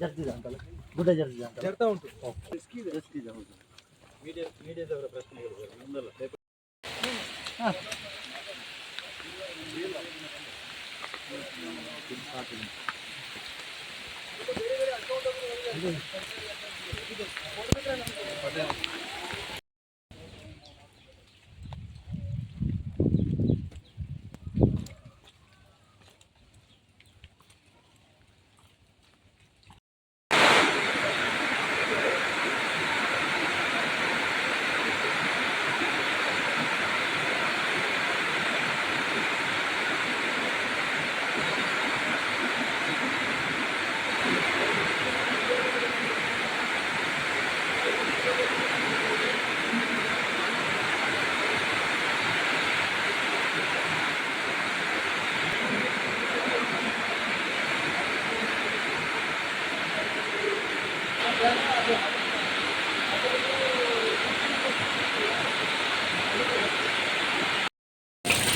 ಜರ್ದಿದೆ ಅಂತಲ್ಲ? ಗುಡ್ಡ ಜರ್ದಿದೆ ಅಂತ ಜರ್ತಾ ಉಂಟು. ಜರ್ದಿದೆ ಹೌದು. ಮೀಡಿಯಾ ಮೀಡಿಯಾದವರ ಪ್ರಶ್ನೆಗಳು ಮುಂದಲ್ಲ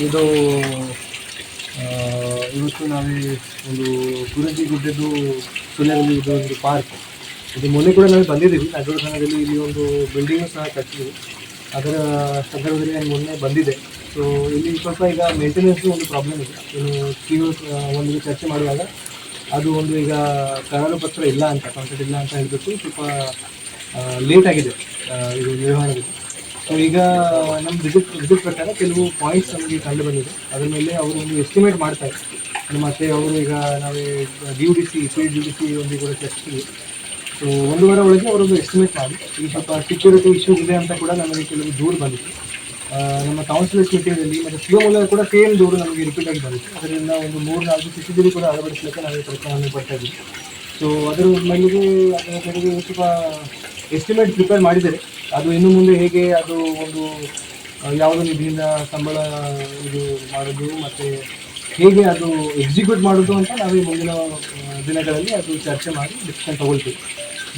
ಇದು ಇವತ್ತು ನಾವೇ ಒಂದು ಗುರುಜಿ ಗುಡ್ಡದ್ದು ಸುಳ್ಯದಲ್ಲಿ ಇದು ಒಂದು ಪಾರ್ಕ್. ಇದು ಮೊನ್ನೆ ಕೂಡ ನಾವು ಬಂದಿದ್ದೀವಿ. ನಗರದಲ್ಲಿ ಇಲ್ಲಿ ಒಂದು ಬಿಲ್ಡಿಂಗ್ ಸಹ ಕಟ್ಟಿದ್ದೀವಿ. ಅದರ ಸಂದರ್ಭದಲ್ಲಿ ನಾನು ಮೊನ್ನೆ ಬಂದಿದೆ ಸೊ ಇಲ್ಲಿ ಸ್ವಲ್ಪ ಈಗ ಮೇಂಟೆನೆನ್ಸ್ ಒಂದು ಪ್ರಾಬ್ಲಮ್ ಇದೆ. ಇನ್ನು ಒಂದು ಚರ್ಚೆ ಮಾಡುವಾಗ ಅದು ಒಂದು ಈಗ ಕರಾರು ಪತ್ರ ಇಲ್ಲ ಅಂತ ಕಾಂಟ್ರಾಕ್ಟ್ ಇಲ್ಲ ಅಂತ ಹೇಳಿಬಿಟ್ಟು ಸ್ವಲ್ಪ ಲೇಟ್ ಆಗಿದೆ ಇದು ನಿರ್ವಹಣೆಗೆ. ಸೊ ಈಗ ನಮ್ಮ ವಿಸಿಟ್ ವಿಸಿಟ್ ಪ್ರಕಾರ ಕೆಲವು ಪಾಯಿಂಟ್ಸ್ ನಮಗೆ ಕಂಡು ಬಂದಿದೆ. ಅದರ ಮೇಲೆ ಅವರು ಒಂದು ಎಸ್ಟಿಮೇಟ್ ಮಾಡ್ತಾರೆ. ಮತ್ತು ಅವರು ಈಗ ನಾವೇ D D C P D D C ಒಂದು ಕೂಡ ಚರ್ಚಿಸಿದ್ವಿ ಸೊ ಒಂದು ವಾರ ಒಳಗೆ ಅವರೊಂದು ಎಸ್ಟಿಮೇಟ್ ಮಾಡಿ. ಈಗ ಸ್ವಲ್ಪ ಸೆಕ್ಯೂರಿಟಿ ಇಶ್ಯೂ ಇದೆ ಅಂತ ಕೂಡ ನಮಗೆ ಕೆಲವು ದೂರು ಆ, ನಮ್ಮ ಕೌನ್ಸಿಲರ್ ಮೀಟಿಂಗಲ್ಲಿ ಮತ್ತು ಸಿ ಮೂಲಕ ಕೂಡ ಸೇಮ್ ದೂರು ನಮಗೆ ರಿಪೀಟ್ ಆಗಿ ಬರುತ್ತೆ ಅದರಿಂದ ಒಂದು ಮೂರು ನಾಲ್ಕು ಸಿ ಸಿ ಟಿ ವಿ ಕೂಡ ಅಳವಡಿಸಲಿಕ್ಕೆ ನಾವು ಪ್ರಯತ್ನವನ್ನು ಪಡ್ತಾ ಇದ್ದೀವಿ. ಸೊ ಅದರ ಮೇಲೆ ಅದರ ಕಡೆಗೆ ಸ್ವಲ್ಪ ಎಸ್ಟಿಮೇಟ್ ಪ್ರಿಪೇರ್ ಮಾಡಿದ್ದಾರೆ ಅದು ಇನ್ನು ಮುಂದೆ ಹೇಗೆ ಅದು ಒಂದು ಯಾವುದೋ ನಿಧಿಯಿಂದ ಸಂಬಳ ಇದು ಮಾಡೋದು ಮತ್ತು ಹೇಗೆ ಅದು ಎಕ್ಸಿಕ್ಯೂಟ್ ಮಾಡೋದು ಅಂತ ನಾವೇ ಮುಂದಿನ ದಿನಗಳಲ್ಲಿ ಅದು ಚರ್ಚೆ ಮಾಡಿ ಡಿಸಿಷನ್ ತೊಗೊಳ್ತೀವಿ.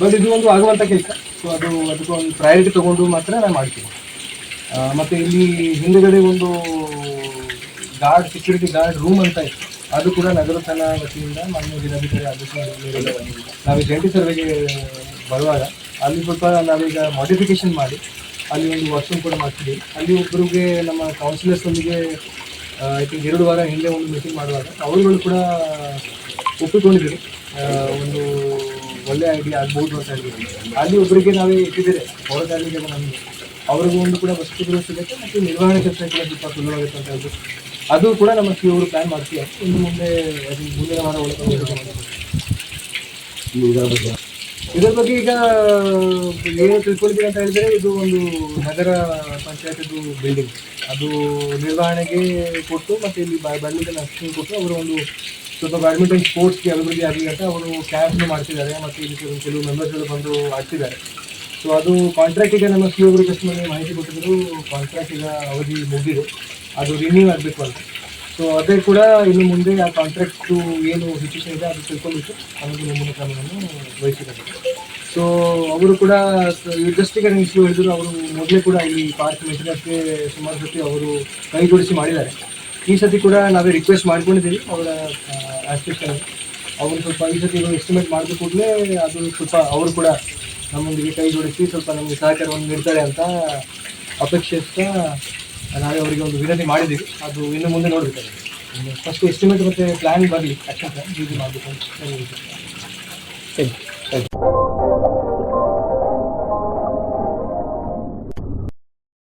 ಬಟ್ ಇದು ಒಂದು ಆಗುವಂಥ ಕೆಲಸ. ಸೊ ಅದು ಅದಕ್ಕೆ ಒಂದು ಪ್ರಯಾರಿಟಿ ತೊಗೊಂಡು ಮಾತ್ರ ನಾನು ಮಾಡ್ತೀನಿ ಮತ್ತೆ ಇಲ್ಲಿ ಹಿಂದುಗಡೆ ಒಂದು ಗಾರ್ಡ್ ಸೆಕ್ಯೂರಿಟಿ ಗಾರ್ಡ್ ರೂಮ್ ಅಂತ ಇತ್ತು. ಅದು ಕೂಡ ನಗರತನ ವತಿಯಿಂದ ಮಾನ್ಯ ಜಿಲ್ಲಾಧಿಕಾರಿ ಆದೇಶ ನಾವು ಜಂಟಿ ಸರ್ವೆಗೆ ಬರುವಾಗ ಅಲ್ಲಿ ಸ್ವಲ್ಪ ನಾವೀಗ ಮಾಡಿಫಿಕೇಶನ್ ಮಾಡಿ, ಅಲ್ಲಿ ಒಂದು ವಾಶ್ರೂಮ್ ಕೂಡ ಮಾಡ್ತೀವಿ. ಅಲ್ಲಿ ಒಬ್ಬರಿಗೆ ನಮ್ಮ ಕೌನ್ಸಿಲರ್ಸ್ ಒಂದಿಗೆ ಐ ತಿಂಕ್ ಎರಡು ವಾರ ಹಿಂದೆ ಒಂದು ಮೀಟಿಂಗ್ ಮಾಡುವಾಗ ಅವರುಗಳು ಕೂಡ ಒಪ್ಪಿಕೊಂಡಿದ್ರು ಒಂದು ಒಳ್ಳೆ ಐಡಿಯಾ ಆಗ್ಬೋದು ಅಂತ ಹೇಳಿದ್ರು. ಅಲ್ಲಿ ಒಬ್ಬರಿಗೆ ನಾವೇ ಇಟ್ಟಿದ್ದೀರಿ ಹೊರಗಾಲಿಗೆ ನಮಗೆ ಅವ್ರಿಗೂ ಒಂದು ಕೂಡ ವಸ್ತುಗಳು ಸಿಗುತ್ತೆ ಮತ್ತು ನಿರ್ವಹಣೆ ಕೆಲಸ ಕೂಡ ಸ್ವಲ್ಪ ಸುಲಭವಾಗುತ್ತೆ ಅಂತ ಅದು ಕೂಡ ನಮ್ಮ ಸಿ ಅವರು ಪ್ಲಾನ್ ಮಾಡ್ತೀವಿ. ಇನ್ನು ಮುಂದೆ ಅದು ಮುಂದಿನ ವಾರ ಒಳಗೆ ಇದರ ಬಗ್ಗೆ? ಈಗ ಏನು ತಿಳ್ಕೊಳ್ತೀವಿ ಅಂತ ಹೇಳಿದ್ರೆ ಇದು ಒಂದು ನಗರ ಪಂಚಾಯತಿದು ಬಿಲ್ಡಿಂಗ್ ಅದು ನಿರ್ವಹಣೆಗೆ ಕೊಟ್ಟು ಮತ್ತು ಇಲ್ಲಿ ಬ್ಯಾಡ್ಮಿಂಟನ್ ಅಷ್ಟು ಕೊಟ್ಟು ಅವರು ಒಂದು ಸ್ವಲ್ಪ ಬ್ಯಾಡ್ಮಿಂಟನ್ ಸ್ಪೋರ್ಟ್ಸ್ಗೆ ಅಭಿವೃದ್ಧಿ ಆಗಲಿ ಅಂತ ಅವರು ಕ್ಯಾಂಪ್ನ ಮಾಡ್ತಿದ್ದಾರೆ. ಮತ್ತು ಇಲ್ಲಿ ಕೆಲವು- ಕೆಲವು ಮೆಂಬರ್ಸ್ಗಳು ಬಂದು ಆಡ್ತಿದ್ದಾರೆ. ಸೊ ಅದು ಕಾಂಟ್ರಾಕ್ಟ್ ಈಗ ನಮ್ಮ ಸಿ ಒಬ್ಬರು ಜಸ್ಟ್ ನನಗೆ ಮಾಹಿತಿ ಕೊಟ್ಟಿದ್ರು ಕಾಂಟ್ರಾಕ್ಟ್ ಈಗ ಅವಧಿ ಮುಗಿದು, ಅದು ರಿನ್ಯೂ ಆಗಬೇಕು ಅಂತ. ಸೊ ಅದೇ ಕೂಡ ಇನ್ನು ಮುಂದೆ ಆ ಕಾಂಟ್ರಾಕ್ಟು ಏನು ಸಿಚುವೇಶನ್ ಇದೆ ಅದು ತಿಳ್ಕೊಂಡ್ಬಿಟ್ಟು ನಮಗೆ ಮುಂದಿನ ಕ್ರಮವನ್ನು ವಹಿಸಿದ್ದಾರೆ ಸೊ ಅವರು ಕೂಡ ಜಸ್ಟ್ ಈಗ ನನಗೆ ಇಶ್ಯೂ ಹೇಳಿದ್ರು, ಅವರು ಮೊದಲೇ ಕೂಡ ಇಲ್ಲಿ ಪಾರ್ಕ್ ಮೇಂಟೆನೆನ್ಸ್ಗೆ ಸುಮಾರು ಸತಿ ಅವರು ಕೈಗೊಳಿಸಿ ಮಾಡಿದ್ದಾರೆ. ಈ ಸತಿ ಕೂಡ ನಾವೇ ರಿಕ್ವೆಸ್ಟ್ ಮಾಡ್ಕೊಂಡಿದ್ದೀವಿ, ಅವರ ಆಸ್ಪೆಕ್ಷನ್ ಅವರು ಸ್ವಲ್ಪ ಈ ಸತಿ ಎಸ್ಟಿಮೇಟ್ ಮಾಡಿದ ಕೂಡಲೇ ಅದು ಸ್ವಲ್ಪ, ಅವರು ಕೂಡ ನಮ್ಮೊಂದಿಗೆ ಕೈ ಜೋಡಿಸಿ ಸ್ವಲ್ಪ ನಮಗೆ ಸಹಕಾರವನ್ನು ನೀಡ್ತಾರೆ ಅಂತ ಅಪೇಕ್ಷಿಸ್ತಾ ನಾವೇ ಅವರಿಗೆ ಒಂದು ವಿನಂತಿ ಮಾಡಿದ್ದೀವಿ. ಅದು ಇನ್ನು ಮುಂದೆ ನೋಡಬೇಕಾಗಿದೆ ಫಸ್ಟ್ ಎಸ್ಟಿಮೇಟ್ ಮತ್ತು ಪ್ಲ್ಯಾನ್ ಬರಲಿ. ಆ್ಯಕ್ಷನ್ ಪ್ಲ್ಯಾನ್ ಮಾಡಬೇಕು ಸರಿ. ಸರಿ.